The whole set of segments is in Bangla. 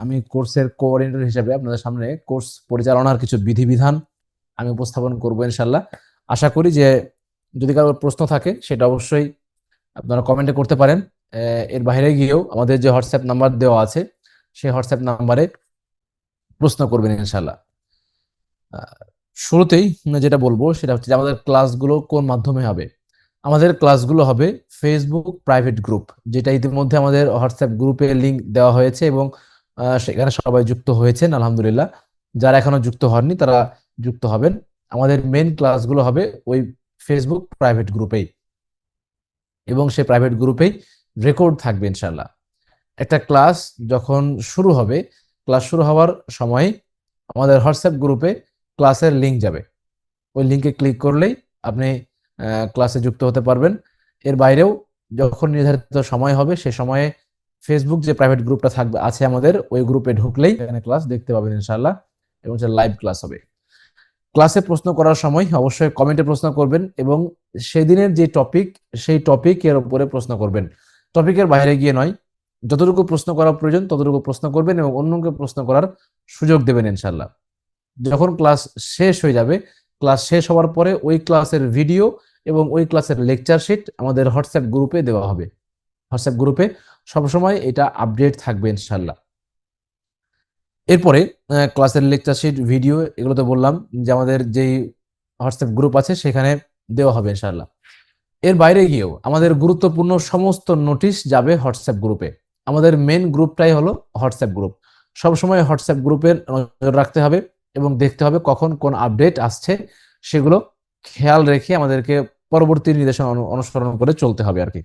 আমি কোর্সের কোঅর্ডিনেটর হিসেবে আপনাদের সামনে কোর্স পরিচালনার কিছু বিধিবিধান আমি উপস্থাপন করব ইনশাল্লাহ আশা করি যে যদি কারও প্রশ্ন থাকে, সেটা অবশ্যই আপনারা কমেন্টে করতে পারেন। এর বাইরে গিয়েও আমাদের যে হোয়াটসঅ্যাপ নাম্বার দেওয়া আছে, সেই হোয়াটসঅ্যাপ নাম্বারে প্রশ্ন করবেন ইনশাল্লাহ শুরুতেই যেটা বলব, সেটা হচ্ছে আমাদের ক্লাসগুলো কোন মাধ্যমে হবে? আমাদের ক্লাসগুলো হবে ফেসবুক প্রাইভেট গ্রুপ যেটা ইতিমধ্যে আমাদের হোয়াটসঅ্যাপ গ্রুপে লিংক দেওয়া হয়েছে এবং সেখানে সবাই যুক্ত হয়েছেন, আলহামদুলিল্লাহ। যারা এখনও যুক্ত হননি, তারা যুক্ত হবেন। আমাদের মেন ক্লাসগুলো হবে ওই ফেসবুক প্রাইভেট গ্রুপেই এবং সে প্রাইভেট গ্রুপেই রেকর্ড থাকবে ইনশাল্লাহ একটা ক্লাস যখন শুরু হবে ক্লাস শুরু হওয়ার সময় আমাদের হোয়াটসঅ্যাপ গ্রুপে ক্লাসের লিংক যাবে। ওই লিঙ্কে ক্লিক করলেই আপনি ক্লাসে যুক্ত হতে পারবেন। এর বাইরেও যখন নির্ধারিত সময় হবে, সে সময়ে ফেসবুক যে প্রাইভেট গ্রুপটা থাকবে, আছে আমাদের, ওই গ্রুপে ঢুকলেই এখানে ক্লাস দেখতে পাবেন ইনশাল্লাহ এবং সেটা লাইভ ক্লাস হবে। ক্লাসে প্রশ্ন করার সময় অবশ্যই কমেন্টে প্রশ্ন করবেন, এবং সেদিনের যে টপিক সেই টপিকের উপরে প্রশ্ন করবেন। টপিকের বাইরে গিয়ে নয়, যতটুকু প্রশ্ন করা প্রয়োজন, ততটুকু প্রশ্ন করবেন, এবং অন্যকে প্রশ্ন করার সুযোগ দেবেন ইনশাল্লাহ যখন ক্লাস শেষ হয়ে যাবে ক্লাস শেষ হওয়ার পরে ওই ক্লাসের ভিডিও এবং ওই ক্লাসের লেকচার শিট আমাদের হোয়াটসঅ্যাপ গ্রুপে দেওয়া হবে। হোয়াটসঅ্যাপ গ্রুপে সবসময় এটা আপডেট থাকবে ইনশাল্লাহ এরপরে ক্লাসের লেকচার শিট ভিডিও এগুলো তো বললাম যে আমাদের যেই হোয়াটসঅ্যাপ গ্রুপ আছে সেখানে দেওয়া হবে ইনশাল্লাহ এর বাইরে গিয়েও আমাদের গুরুত্বপূর্ণ সমস্ত নোটিশ যাবে হোয়াটসঅ্যাপ গ্রুপে আমাদের মেন গ্রুপটাই হলো হোয়াটসঅ্যাপ গ্রুপ সবসময় হোয়াটসঅ্যাপ গ্রুপের নজর রাখতে হবে এবং দেখতে হবে কখন কোন আপডেট আসছে, সেগুলো খেয়াল রেখে আমাদেরকে পরবর্তী নির্দেশনা অনুসরণ করে চলতে হবে আর কি।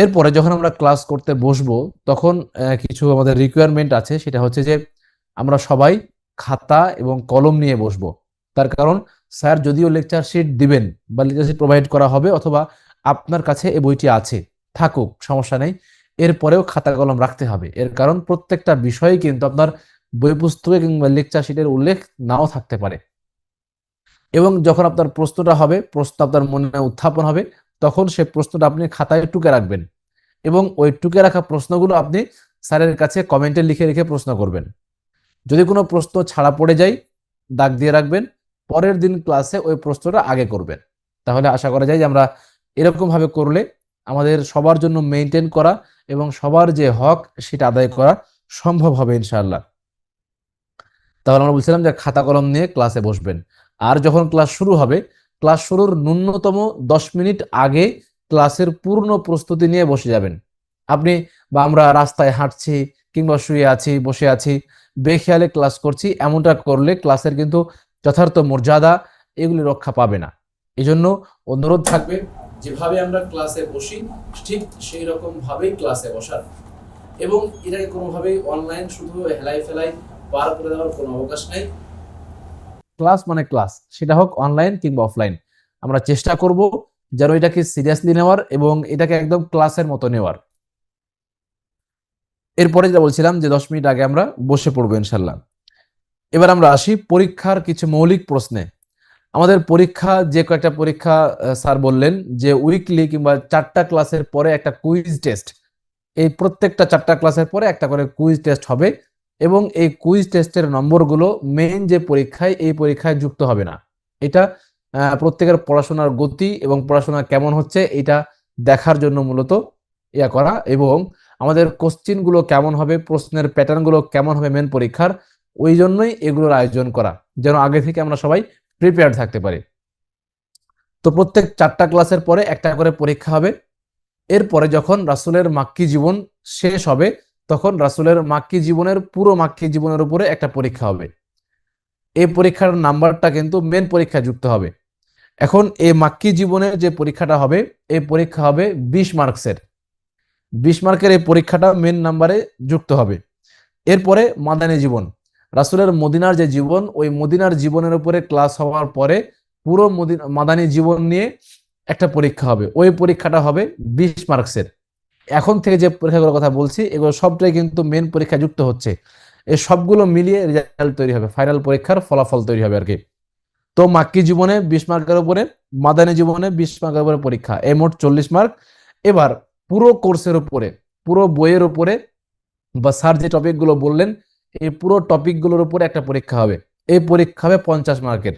এরপরে যখন আমরা ক্লাস করতে বসবো, তখন কিছু আমাদের রিকোয়ারমেন্ট আছে। সেটা হচ্ছে যে, আমরা সবাই খাতা এবং কলম নিয়ে বসবো। তার কারণ, স্যার যদিও লেকচার শিট দিবেন বা লেকচার শিট প্রোভাইড করা হবে অথবা আপনার কাছে এই বইটি আছে, থাকুক, সমস্যা নেই। এরপরেও খাতা কলম রাখতে হবে। এর কারণ, প্রত্যেকটা বিষয়ে কিন্তু আপনার বই পুস্তকে কিংবা লেকচার শিটের উল্লেখ নাও থাকতে পারে। এবং যখন আপনার প্রশ্নটা হবে, প্রশ্ন আপনার মনে উত্থাপন হবে তখন সে প্রশ্নটা আপনি খাতায় টুকে রাখবেন এবং ওই টুকে রাখা প্রশ্নগুলো আপনি স্যারের কাছে কমেন্টে লিখে রেখে প্রশ্ন করবেন। যদি কোনো প্রশ্ন ছাড়া পড়ে যায়, দাগ দিয়ে রাখবেন, পরের দিন ক্লাসে ওই প্রশ্নটা আগে করবেন। তাহলে আশা করা যায় যে আমরা এরকম ভাবে করলে আমাদের সবার জন্য মেনটেন করা এবং সবার যে হক সেটা আদায় করা সম্ভব হবে ইনশাআল্লাহ। তাহলে আমরা বলছিলাম যে খাতা কলম নিয়ে ক্লাসে বসবেন। আর যখন ক্লাস শুরু হবে ক্লাস শুরুর ন্যূনতম দশ মিনিট আগে ক্লাসের পূর্ণ প্রস্তুতি নিয়ে বসে যাবেন। আপনি বা আমরা রাস্তায় হাঁটছি কিংবা শুয়ে আছি, বসে আছি, বেখেয়ালে ক্লাস করছি, এমনটা করলে ক্লাসের কিন্তু যথার্থ মর্যাদা এগুলি রক্ষা পাবে না। এই জন্য অনুরোধ থাকবে, যেভাবে আমরা ক্লাসে বসি, ঠিক সেই রকম ভাবেই ক্লাসে বসার। এবং এটাকে কোনোভাবেই অনলাইন শুধু হেলাই ফেলাই পার করে দেওয়ার কোনো অবকাশ নাই। ক্লাস মানে ক্লাস, সেটা হোক অনলাইন কিংবা অফলাইন আমরা চেষ্টা করব যেন এটাকে সিরিয়াসলি নেওয়ার এবং এটাকে একদম ক্লাসের মতো নেওয়ার। এরপরে যেটা বলছিলাম যে দশ মিনিট আগে আমরা বসে পড়ব ইনশাল্লাহ এবার আমরা আসি পরীক্ষার কিছু মৌলিক প্রশ্নে। আমাদের পরীক্ষা, যে কয়েকটা পরীক্ষা স্যার বললেন যে উইকলি কিংবা চারটা ক্লাসের পরে একটা কুইজ টেস্ট এই প্রত্যেকটা চারটা ক্লাসের পরে একটা করে কুইজ টেস্ট হবে। এবং এই কুইজ টেস্টের নম্বরগুলো মেইন যে পরীক্ষায়, এই পরীক্ষায় যুক্ত হবে না। এটা প্রত্যেকের পড়াশোনার গতি এবং পড়াশোনা কেমন হচ্ছে, এটা দেখার জন্য মূলত ইয়া করা এবং আমাদের কোশ্চিনগুলো কেমন হবে, প্রশ্নের প্যাটার্নগুলো কেমন হবে মেন পরীক্ষার, ওই জন্যই এগুলোর আয়োজন করা, যেন আগে থেকে আমরা সবাই প্রিপেয়ার থাকতে পারি। তো প্রত্যেক চারটা ক্লাসের পরে একটা করে পরীক্ষা হবে। এরপরে যখন রাসুলের মাক্কি জীবন শেষ হবে তখন রাসুলের মাক্কি জীবনের, পুরো মাক্কি জীবনের উপরে একটা পরীক্ষা হবে। এই পরীক্ষার নাম্বারটা কিন্তু মেন পরীক্ষায় যুক্ত হবে। এখন এই মাক্কি জীবনের যে পরীক্ষাটা হবে, এই পরীক্ষা হবে বিশ মার্কসের। বিশ মার্কের এই পরীক্ষাটা মেন নাম্বারে যুক্ত হবে। এরপরে মাদানী জীবন। রাসুলের মদিনার যে জীবন, ওই মদিনার জীবনের উপরে ক্লাস হওয়ার পরে পুরো মদিনা, মাদানী জীবন নিয়ে একটা পরীক্ষা হবে। ওই পরীক্ষাটা হবে বিশ মার্কসের। এখন থেকে যে পরীক্ষাগুলোর কথা বলছি, এগুলো সবটাই কিন্তু মেন পরীক্ষা যুক্ত হচ্ছে। এই সবগুলো মিলিয়ে রেজাল্ট তৈরি হবে ফাইনাল পরীক্ষার ফলাফল তৈরি হবে আর কি। তো মাক্কি জীবনে বিশ মার্কের উপরে, মাদানী জীবনে বিশ মার্কের উপরে পরীক্ষা এই মোট চল্লিশ মার্ক। এবার পুরো কোর্সের উপরে, পুরো বইয়ের উপরে, বা স্যার যে টপিকগুলো বললেন, এই পুরো টপিকগুলোর উপরে একটা পরীক্ষা হবে। এই পরীক্ষা হবে পঞ্চাশ মার্কের।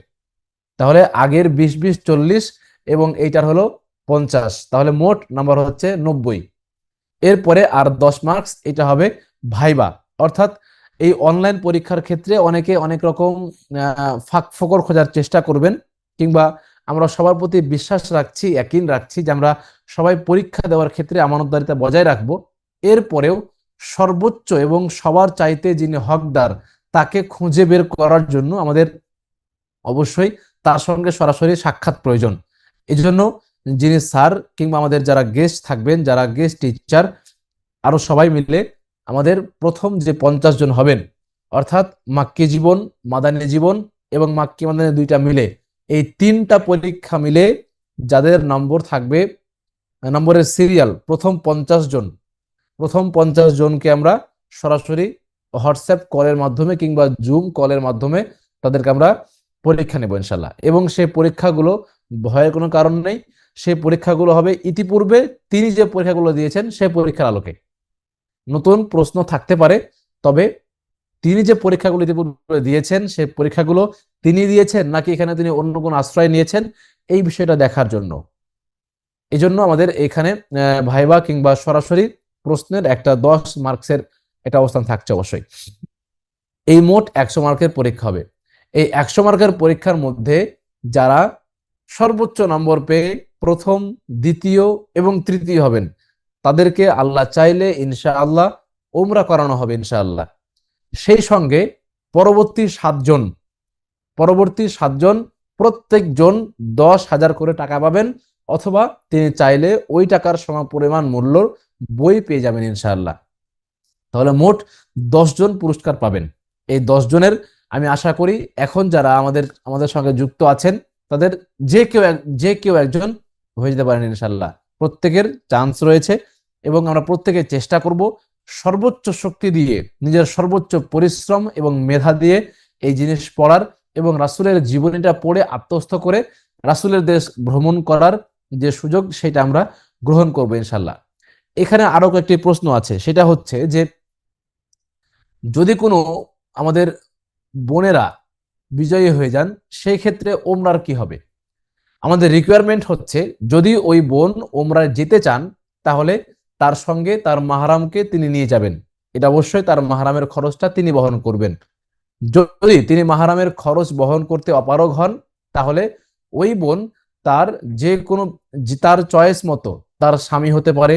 তাহলে আগের বিশ বিশ, চল্লিশ এবং এইটার হলো পঞ্চাশ। তাহলে মোট নাম্বার হচ্ছে নব্বই। এরপরে আর দশ মার্কস এটা হবে ভাইবা। অর্থাৎ এই অনলাইন পরীক্ষার ক্ষেত্রে অনেকে অনেক রকম ফাঁক ফোকর খোঁজার চেষ্টা করবেন, কিংবা আমরা সবার প্রতি বিশ্বাস রাখছি, একই রাখছি যে আমরা সবাই পরীক্ষা দেওয়ার ক্ষেত্রে আমানতদারিতা বজায় রাখব। এরপরেও সর্বোচ্চ এবং সবার চাইতে যিনি হকদার, তাকে খুঁজে বের করার জন্য আমাদের অবশ্যই তার সঙ্গে সরাসরি সাক্ষাৎ প্রয়োজন। এই জন্য যিনি স্যার কিংবা আমাদের যারা গেস্ট থাকবেন, যারা গেস্ট টিচার আরও সবাই মিলে আমাদের প্রথম যে পঞ্চাশ জন হবেন, অর্থাৎ মাক্কি জীবন, মাদানী জীবন এবং মাক্কি মাদানী দুইটা মিলে, এই তিনটা পরীক্ষা মিলে যাদের নম্বর থাকবে, নম্বরের সিরিয়াল প্রথম পঞ্চাশ জন, প্রথম পঞ্চাশ জনকে আমরা সরাসরি হোয়াটসঅ্যাপ কলের মাধ্যমে কিংবা জুম কলের মাধ্যমে তাদেরকে আমরা পরীক্ষা নেব ইনশাল্লাহ। এবং সেই পরীক্ষাগুলো ভয়ের কোনো কারণ নেই। সেই পরীক্ষাগুলো হবে। ইতিপূর্বে তিনি যে পরীক্ষাগুলো দিয়েছেন সেই পরীক্ষার আলোকে। নতুন প্রশ্ন থাকতে পারে, তবে তিনি যে পরীক্ষাগুলো ইতিপূর্বে দিয়েছেন সেই পরীক্ষাগুলো তিনি দিয়েছেন নাকি এখানে তিনি অন্য কোনো আশ্রয় নিয়েছেন, এই বিষয়টা দেখার জন্য। এই জন্য আমাদের এখানে ভাইবা কিংবা সরাসরি প্রশ্নের একটা দশ মার্কসের একটা অবস্থান থাকছে অবশ্যই। এই মোট একশো মার্কের পরীক্ষা হবে। এই একশো মার্কের পরীক্ষার মধ্যে যারা সর্বোচ্চ নম্বর পেয়ে প্রথম, দ্বিতীয় এবং তৃতীয় হবেন। তাদেরকে আল্লাহ চাইলে ইনশাআল্লাহ ওমরা করানো হবে ইনশাআল্লাহ। সেই সঙ্গে পরবর্তী সাতজন পরবর্তী সাতজন প্রত্যেকজন দশ হাজার করে টাকা পাবেন অথবা তিনি চাইলে ওই টাকার সম, পরিমাণ মূল্য বই পেয়ে যাবেন ইনশাআল্লাহ। তাহলে মোট জন পুরস্কার পাবেন। এই জনের আমি আশা করি এখন যারা আমাদের আমাদের সঙ্গে যুক্ত আছেন, তাদের যে কেউ যে কেউ একজন হয়ে যেতে পারেন ইনশাল্লাহ প্রত্যেকের চান্স রয়েছে এবং আমরা প্রত্যেকে চেষ্টা করব সর্বোচ্চ শক্তি দিয়ে, নিজের সর্বোচ্চ পরিশ্রম এবং মেধা দিয়ে এই জিনিস পড়ার এবং রাসূলের জীবনীটা পড়ে আত্মস্থ করে রাসূলের দেশ ভ্রমণ করার যে সুযোগ, সেটা আমরা গ্রহণ করব ইনশাল্লাহ এখানে আরও কয়েকটি প্রশ্ন আছে। সেটা হচ্ছে যে, যদি কোনো আমাদের বোনেরা বিজয়ী হয়ে যান, সেই ক্ষেত্রে ওমরার কি হবে? আমাদের রিকোয়ারমেন্ট হচ্ছে যদি ওই বোন ওমরায় যেতে চান, তাহলে তার সঙ্গে তার মাহারামকে তিনি নিয়ে যাবেন। এটা অবশ্যই তার মাহারামের খরচটা তিনি বহন করবেন। যদি তিনি মাহারামের খরচ বহন করতে অপারগ হন, তাহলে ওই বোন তার যে কোনো তার চয়েস মতো তার স্বামী হতে পারে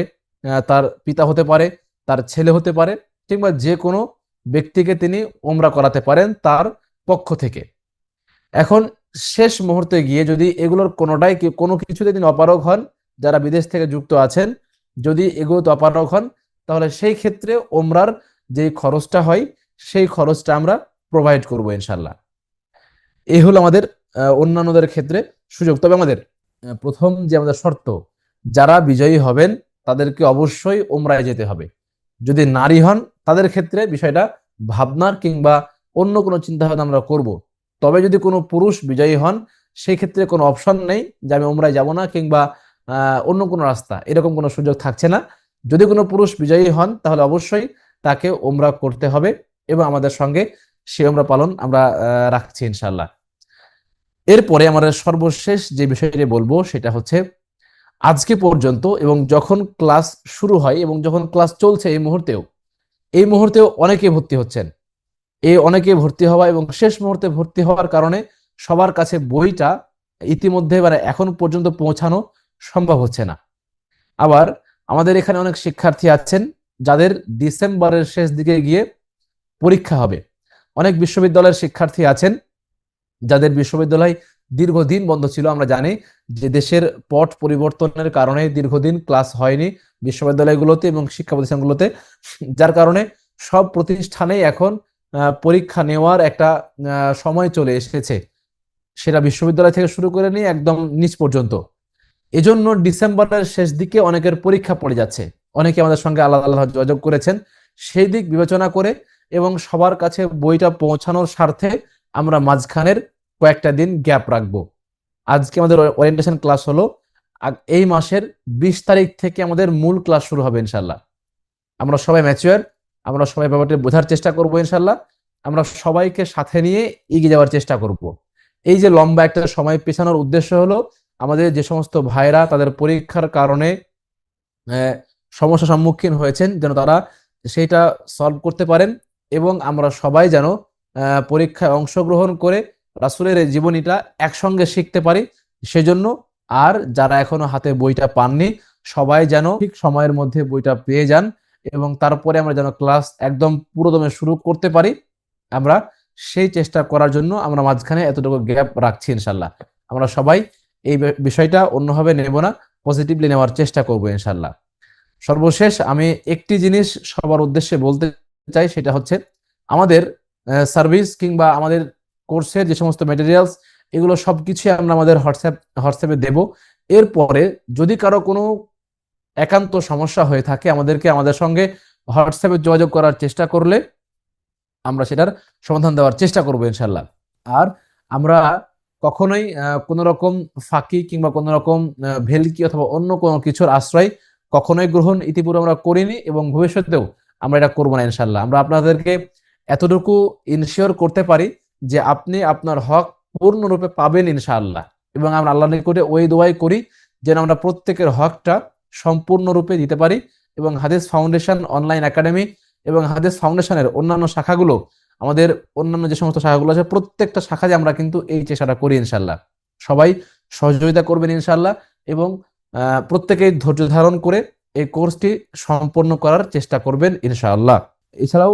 তার পিতা হতে পারে, তার ছেলে হতে পারে, কিংবা যে কোনো ব্যক্তিকে তিনি ওমরা করাতে পারেন তার পক্ষ থেকে। এখন শেষ মুহূর্তে গিয়ে যদি এগুলোর কোনোটাই কোনো কিছুতে তিনি অপারগ হন, যারা বিদেশ থেকে যুক্ত আছেন, যদি এগুলোতে অপারগ হন, তাহলে সেই ক্ষেত্রে ওমরার যে খরচটা হয়, সেই খরচটা আমরা প্রোভাইড করব ইনশাল্লাহ এই হলো আমাদের অন্যান্যদের ক্ষেত্রে সুযোগ। তবে আমাদের প্রথম যে আমাদের শর্ত, যারা বিজয়ী হবেন, তাদেরকে অবশ্যই ওমরায় যেতে হবে। যদি নারী হন, তাদের ক্ষেত্রে বিষয়টা ভাবনার কিংবা অন্য কোনো চিন্তা ভাবনা আমরা করব তবে যদি কোনো পুরুষ বিজয়ী হন সেই ক্ষেত্রে কোনো অপশন নেই যে আমি ওমরায় যাব না কিংবা অন্য কোনো রাস্তা। এরকম কোনো সুযোগ থাকছে না। যদি কোনো পুরুষ বিজয়ী হন, তাহলে অবশ্যই তাকে ওমরা করতে হবে এবং আমাদের সঙ্গে সে ওমরা পালন আমরা রাখছি ইনশাল্লাহ এরপরে আমাদের সর্বশেষ যে বিষয়টি বলব, সেটা হচ্ছে আজকে পর্যন্ত এবং যখন ক্লাস শুরু হয় এবং যখন ক্লাস চলছে এই মুহূর্তেও এই মুহূর্তেও অনেকে ভর্তি হচ্ছেন। এই অনেকে ভর্তি হওয়া এবং শেষ মুহূর্তে ভর্তি হওয়ার কারণে সবার কাছে বইটা ইতিমধ্যে মানে এখন পর্যন্ত পৌঁছানো সম্ভব হচ্ছে না। আবার আমাদের এখানে অনেক শিক্ষার্থী আছেন যাদের ডিসেম্বরের শেষ দিকে গিয়ে পরীক্ষা হবে। অনেক বিশ্ববিদ্যালয়ের শিক্ষার্থী আছেন যাদের বিশ্ববিদ্যালয় দীর্ঘদিন বন্ধ ছিল, আমরা জানি যে দেশের পট পরিবর্তনের কারণে দীর্ঘদিন ক্লাস হয়নি বিশ্ববিদ্যালয়গুলোতে এবং শিক্ষা প্রতিষ্ঠানগুলোতে, যার কারণে সব প্রতিষ্ঠানেই এখন পরীক্ষা নেওয়ার একটা সময় চলে এসেছে। সেটা বিশ্ববিদ্যালয় থেকে শুরু করে নিয়ে একদম নিচ পর্যন্ত। এজন্য ডিসেম্বরের শেষ দিকে অনেকের পরীক্ষা পড়ে যাচ্ছে। অনেকে আমাদের সঙ্গে আলাদা আলাদা যোগাযোগ করেছেন। সেই দিক বিবেচনা করে এবং সবার কাছে বইটা পৌঁছানোর স্বার্থে আমরা মাঝখানের কয়েকটা দিন গ্যাপ রাখব। আজকে আমাদের ওরিয়েন্টেশন ক্লাস হলো এই মাসের বিশ তারিখ থেকে আমাদের মূল ক্লাস শুরু হবে ইনশাল্লাহ আমরা সবাই ম্যাচিওর আমরা সবাই ব্যাপারটি বোঝার চেষ্টা করব ইনশাল্লাহ আমরা সবাইকে সাথে নিয়ে এগিয়ে যাওয়ার চেষ্টা করব। এই যে লম্বা একটা সময় পেছানোর উদ্দেশ্য হলো আমাদের যে সমস্ত ভাইরা তাদের পরীক্ষার কারণে আহ, সমস্যার সম্মুখীন হয়েছেন যেন তারা সেইটা সলভ করতে পারেন এবং আমরা সবাই যেন পরীক্ষায় অংশগ্রহণ করে রাসুলের জীবনীটা একসঙ্গে শিখতে পারি। সেজন্য আর যারা এখনও হাতে বইটা পাননি সবাই যেন ঠিক সময়ের মধ্যে বইটা পেয়ে যান। এবং তারপরে আমরা যেন ক্লাস একদম পুরোদমে শুরু করতে পারি, আমরা সেই চেষ্টা করার জন্য আমরা মাঝখানে এতটুকু গ্যাপ রাখছি ইনশাল্লাহ। আমরা সবাই এই বিষয়টা অন্যভাবে নেব না পজিটিভলি নেওয়ার চেষ্টা করব ইনশাল্লাহ। সর্বশেষ আমি একটি জিনিস সবার উদ্দেশ্যে বলতে চাই, সেটা হচ্ছে আমাদের সার্ভিস কিংবা আমাদের কোর্সের যে সমস্ত মেটেরিয়ালস এগুলো সবকিছুই আমরা আমাদের হোয়াটসঅ্যাপ হোয়াটসঅ্যাপে দেব। এরপরে যদি কারও কোনো একান্ত সমস্যা হয়ে থাকে। আমাদেরকে আমাদের সঙ্গে হোয়াটসঅ্যাপে যোগাযোগ করার চেষ্টা করলে আমরা সেটার সমাধান দেওয়ার চেষ্টা করব ইনশাল্লাহ আর আমরা কখনোই কোনো রকম ফাঁকি কিংবা কোনো রকম ভেলকি অথবা অন্য কোনো কিছুর আশ্রয় কখনোই গ্রহণ ইতিপূর্বে আমরা করিনি এবং ভবিষ্যতেও আমরা এটা করব না ইনশাল্লাহ আমরা আপনাদেরকে এতটুকু ইনশিওর করতে পারি যে আপনি আপনার হক পূর্ণরূপে পাবেন ইনশাআল্লাহ। এবং আমরা আল্লাহ নিকটে ওই দোয়াই করি যেন আমরা প্রত্যেকের হকটা সম্পূর্ণরূপে দিতে পারি এবং হাদিস ফাউন্ডেশন, অনলাইন একাডেমি এবং হাদিস ফাউন্ডেশনের অন্যান্য শাখাগুলো, আমাদের অন্যান্য যে সমস্ত শাখাগুলো আছে, প্রত্যেকটা শাখায় আমরা কিন্তু এই চেষ্টাটা করি ইনশাল্লাহ সবাই সহযোগিতা করবেন ইনশাল্লাহ এবং প্রত্যেকেই ধৈর্য ধারণ করে এই কোর্সটি সম্পন্ন করার চেষ্টা করবেন ইনশাআল্লাহ। এছাড়াও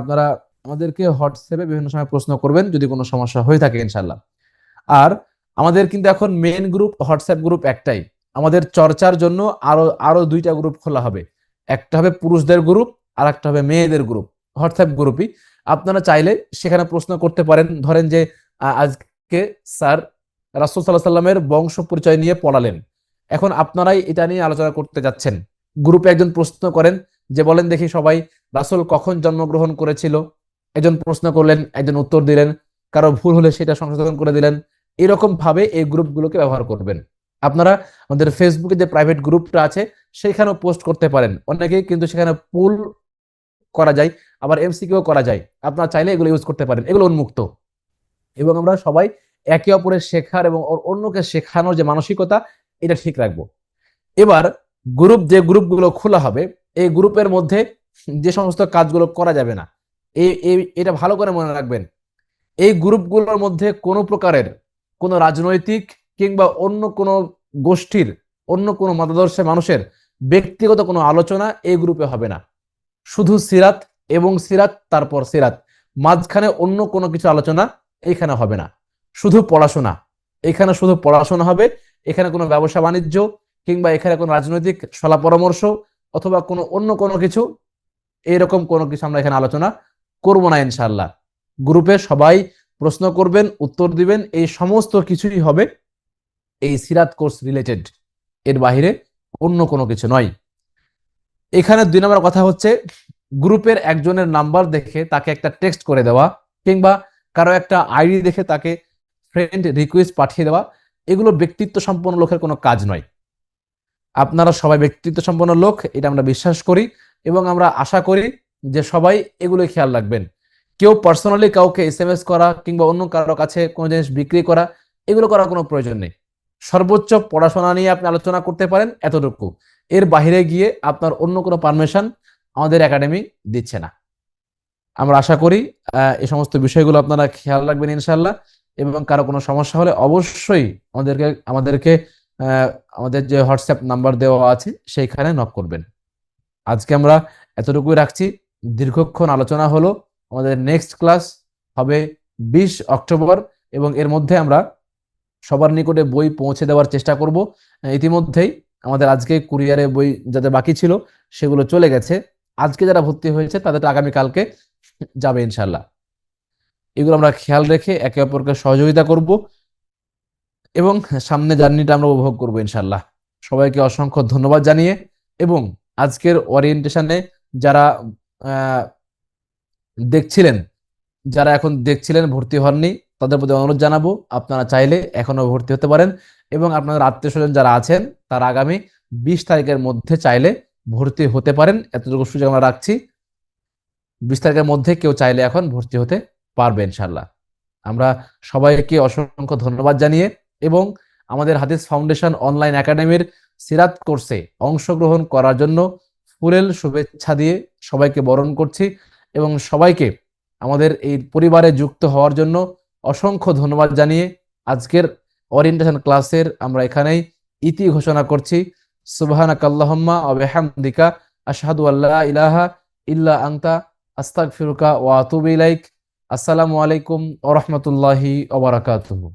আপনারা আমাদেরকে হোয়াটসঅ্যাপে বিভিন্ন সময় প্রশ্ন করবেন যদি কোনো সমস্যা হয়ে থাকে ইনশাল্লাহ আর আমাদের কিন্তু এখন মেন গ্রুপ হোয়াটসঅ্যাপ গ্রুপ একটাই। আমাদের চর্চার জন্য আরও আরও দুইটা গ্রুপ খোলা হবে। একটা হবে পুরুষদের গ্রুপ আর একটা হবে মেয়েদের গ্রুপ হোয়াটসঅ্যাপ গ্রুপই আপনারা চাইলে সেখানে প্রশ্ন করতে পারেন। ধরেন যে আজকে স্যার রাসূল সাল্লাহ সাল্লামের বংশ পরিচয় নিয়ে পড়ালেন। এখন আপনারাই এটা নিয়ে আলোচনা করতে যাচ্ছেন। গ্রুপে একজন প্রশ্ন করেন যে, বলেন দেখি সবাই, রাসুল কখন জন্মগ্রহণ করেছিল? একজন প্রশ্ন করলেন, একজন উত্তর দিলেন, কারও ভুল হলে সেটা সংশোধন করে দিলেন। এরকম ভাবে এই গ্রুপগুলোকে ব্যবহার করবেন। আপনারা আমাদের ফেসবুকে যে প্রাইভেট গ্রুপটা আছে সেখানেও পোস্ট করতে পারেন। অনেকেই কিন্তু সেখানে পুল করা যায়, আবার এমসিকিউ করা যায়। আপনারা চাইলে এগুলো ইউজ করতে পারেন। এগুলো উন্মুক্ত। এবং আমরা সবাই একে অপরের শেখার এবং অন্যকে শেখানোর যে মানসিকতা, এটা ঠিক রাখব। এবার গ্রুপ যে গ্রুপগুলো খোলা হবে, এই গ্রুপের মধ্যে যে সমস্ত কাজগুলো করা যাবে না এই- এটা ভালো করে মনে রাখবেন। এই গ্রুপগুলোর মধ্যে কোনো প্রকারের কোনো রাজনৈতিক কিংবা অন্য কোনো গোষ্ঠীর, অন্য কোনো মতাদর্শের মানুষের ব্যক্তিগত কোনো আলোচনা এই গ্রুপে হবে না। শুধু সিরাত এবং সিরাত, তারপর সিরাত। মাঝখানে অন্য কোনো কিছু আলোচনা এখানে হবে না। শুধু পড়াশোনা। এখানে শুধু পড়াশোনা হবে, এখানে কোনো ব্যবসা বাণিজ্য কিংবা এখানে কোনো রাজনৈতিক সলা পরামর্শ অথবা কোনো অন্য কোনো কিছু, এরকম কোনো কিছু আমরা এখানে আলোচনা করব না ইনশাল্লাহ গ্রুপে সবাই প্রশ্ন করবেন, উত্তর দিবেন, এই সমস্ত কিছুই হবে এই সিরাত কোর্স রিলেটেড এর বাইরে অন্য কোনো কিছু নয়। এখানে দুই নম্বর কথা হচ্ছে, গ্রুপের একজনের নাম্বার দেখে তাকে একটা টেক্সট করে দেওয়া কিংবা কারও একটা আইডি দেখে তাকে ফ্রেন্ড রিকোয়েস্ট পাঠিয়ে দেওয়া, এগুলো ব্যক্তিত্ব সম্পন্ন লোকের কোনো কাজ নয়। আপনারা সবাই ব্যক্তিত্ব সম্পন্ন লোক, এটা আমরা বিশ্বাস করি এবং আমরা আশা করি যে সবাই এগুলো খেয়াল রাখবেন। কেউ পার্সোনালি কাউকে এস করা কিংবা অন্য কারও কাছে কোনো জিনিস বিক্রি করা, এগুলো করার কোনো প্রয়োজন নেই। সর্বোচ্চ পড়াশোনা নিয়ে আপনি আলোচনা করতে পারেন এতটুকু। এর বাইরে গিয়ে আপনার অন্য কোনো পারমিশন আমাদের একাডেমি দিচ্ছে না। আমরা আশা করি এই সমস্ত বিষয়গুলো আপনারা খেয়াল রাখবেন ইনশাল্লাহ এবং কারও কোনো সমস্যা হলে অবশ্যই আমাদেরকে আমাদেরকে আমাদের যে হোয়াটসঅ্যাপ নাম্বার দেওয়া আছে সেইখানে নক করবেন। আজকে আমরা এতটুকুই রাখছি। দীর্ঘক্ষণ আলোচনা হলো। আমাদের নেক্সট ক্লাস হবে বিশ অক্টোবর এবং এর মধ্যে আমরা সবার নিকটে বই পৌঁছে দেওয়ার চেষ্টা করব। ইতিমধ্যেই আমাদের আজকে কুরিয়ারে বই যাদের বাকি ছিল, সেগুলো চলে গেছে। আজকে যারা ভর্তি হয়েছে, তাদের আগামী কালকে যাবে ইনশাল্লাহ এগুলো আমরা খেয়াল রেখে একে অপরকে সহযোগিতা করব এবং সামনে জার্নিটা আমরা উপভোগ করব ইনশাল্লাহ সবাইকে অসংখ্য ধন্যবাদ জানিয়ে এবং আজকের ওরিয়েন্টেশনে যারা দেখছিলেন, যারা এখন দেখছিলেন, ভর্তি হননি তাদের প্রতি অনুরোধ জানাব, আপনারা চাইলে এখনও ভর্তি হতে পারেন এবং আপনাদের আত্মীয় স্বজন যারা আছেন, তারা আগামী বিশ তারিখের মধ্যে চাইলে ভর্তি হতে পারেন। এতটুকু সুযোগ আমরা রাখছি। বিশ তারিখের মধ্যে কেউ চাইলে এখন ভর্তি হতে পারবে ইনশাল্লাহ আমরা সবাইকে অসংখ্য ধন্যবাদ জানিয়ে এবং আমাদের হাদিস ফাউন্ডেশন অনলাইন একাডেমির সিরাত কোর্সে অংশগ্রহণ করার জন্য ফুলেল শুভেচ্ছা দিয়ে সবাইকে বরণ করছি এবং সবাইকে আমাদের এই পরিবারে যুক্ত হওয়ার জন্য অসংখ্য ধন্যবাদ জানিয়ে আজকের ওরিয়েন্টেশন ক্লাসের আমরা এখানেই ইতি ঘোষণা করছি। সুবহানাক আল্লাহুম্মা ওয়া বিহামদিকা আশহাদু আল্লাহ ইলাহা ইল্লা আংতা আস্তাক ফিরুকা ওয়াতুব ইলাইক। আসসালামু আলাইকুম ওয়া রাহমাতুল্লাহি ওয়া বারাকাতুহু।